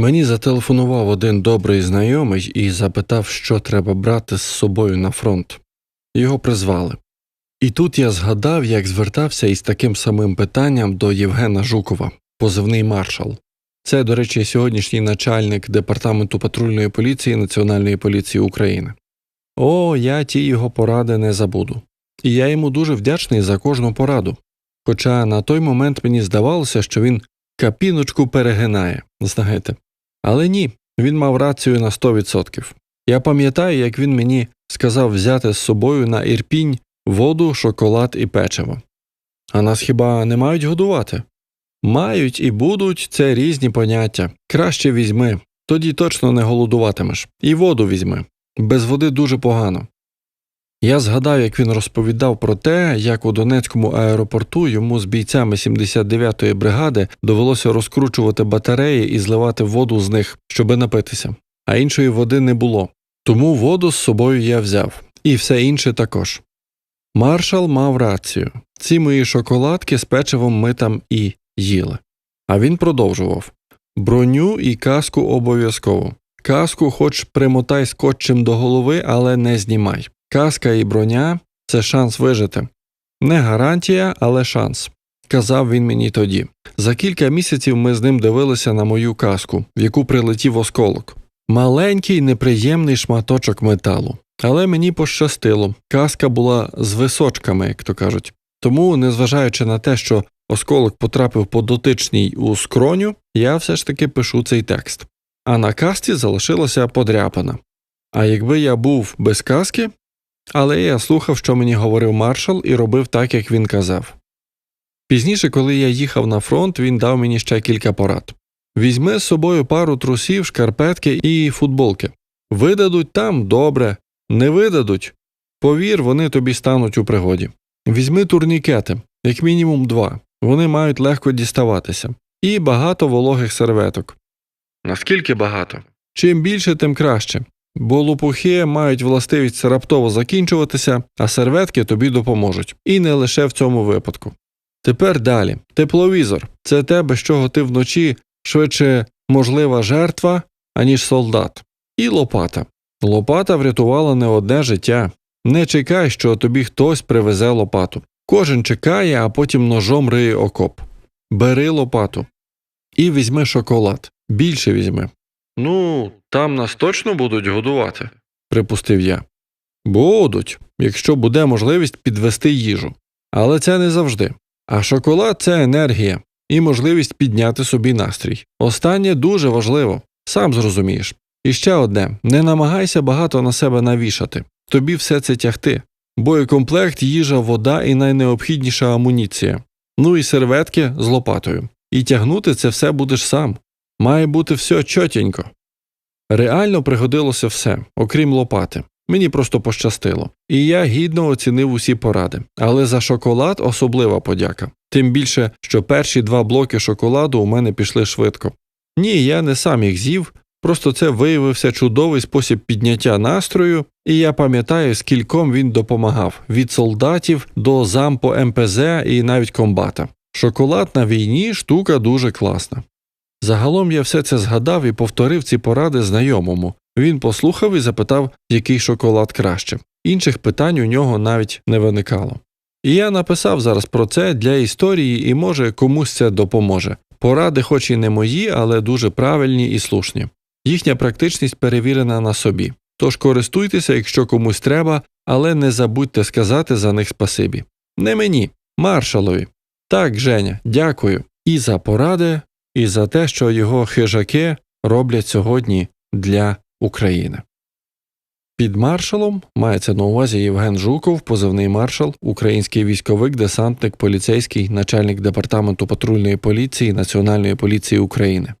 Мені зателефонував один добрий знайомий і запитав, що треба брати з собою на фронт. Його призвали. І тут я згадав, як звертався із таким самим питанням до Євгена Жукова, позивний маршал. Це, до речі, сьогоднішній начальник департаменту патрульної поліції Національної поліції України. О, я ті його поради не забуду. І я йому дуже вдячний за кожну пораду. Хоча на той момент мені здавалося, що він капіночку перегинає, знаєте. Але ні, він мав рацію на 100%. Я пам'ятаю, як він мені сказав взяти з собою на ірпінь воду, шоколад і печиво. А нас хіба не мають годувати? Мають і будуть це різні поняття. Краще візьми, тоді точно не голодуватимеш. І воду візьми. Без води дуже погано. Я згадав, як він розповідав про те, як у Донецькому аеропорту йому з бійцями 79-ї бригади довелося розкручувати батареї і зливати воду з них, щоби напитися, а іншої води не було. Тому воду з собою я взяв, і все інше також. Маршал мав рацію ці мої шоколадки з печивом ми там і їли. А він продовжував броню і каску обов'язково. Каску хоч примотай скотчем до голови, але не знімай. Каска і броня це шанс вижити. Не гарантія, але шанс. Казав він мені тоді. За кілька місяців ми з ним дивилися на мою каску, в яку прилетів осколок. Маленький неприємний шматочок металу. Але мені пощастило, каска була з височками, як то кажуть. Тому, незважаючи на те, що осколок потрапив по дотичній у скроню, я все ж таки пишу цей текст. А на касті залишилася подряпана. А якби я був без каски, але я слухав, що мені говорив маршал, і робив так, як він казав. Пізніше, коли я їхав на фронт, він дав мені ще кілька порад візьми з собою пару трусів, шкарпетки і футболки. Видадуть там добре, не видадуть. Повір, вони тобі стануть у пригоді. Візьми турнікети, як мінімум два, вони мають легко діставатися, і багато вологих серветок. Наскільки багато? Чим більше, тим краще, бо лопухи мають властивість раптово закінчуватися, а серветки тобі допоможуть, і не лише в цьому випадку. Тепер далі тепловізор це те, без чого ти вночі швидше можлива жертва, аніж солдат, і лопата. Лопата врятувала не одне життя. Не чекай, що тобі хтось привезе лопату. Кожен чекає, а потім ножом риє окоп. Бери лопату. І візьми шоколад. Більше візьми. Ну, там нас точно будуть годувати, припустив я. Будуть, якщо буде можливість підвести їжу. Але це не завжди. А шоколад це енергія і можливість підняти собі настрій. Останнє дуже важливо, сам зрозумієш. І ще одне не намагайся багато на себе навішати, тобі все це тягти. Боєкомплект, їжа, вода і найнеобхідніша амуніція, ну і серветки з лопатою. І тягнути це все будеш сам. Має бути все чотенько. Реально пригодилося все, окрім лопати. Мені просто пощастило. І я гідно оцінив усі поради. Але за шоколад особлива подяка. Тим більше, що перші два блоки шоколаду у мене пішли швидко. Ні, я не сам їх з'їв, просто це виявився чудовий спосіб підняття настрою, і я пам'ятаю, скільком він допомагав від солдатів до зампо МПЗ і навіть комбата. Шоколад на війні штука дуже класна. Загалом я все це згадав і повторив ці поради знайомому. Він послухав і запитав, який шоколад краще. Інших питань у нього навіть не виникало. І я написав зараз про це для історії і, може, комусь це допоможе. Поради, хоч і не мої, але дуже правильні і слушні. Їхня практичність перевірена на собі. Тож користуйтеся, якщо комусь треба, але не забудьте сказати за них спасибі. Не мені, маршалові. Так, Женя, дякую і за поради, і за те, що його хижаки роблять сьогодні для України. Під маршалом мається на увазі Євген Жуков, позивний маршал, український військовик, десантник, поліцейський, начальник департаменту патрульної поліції Національної поліції України.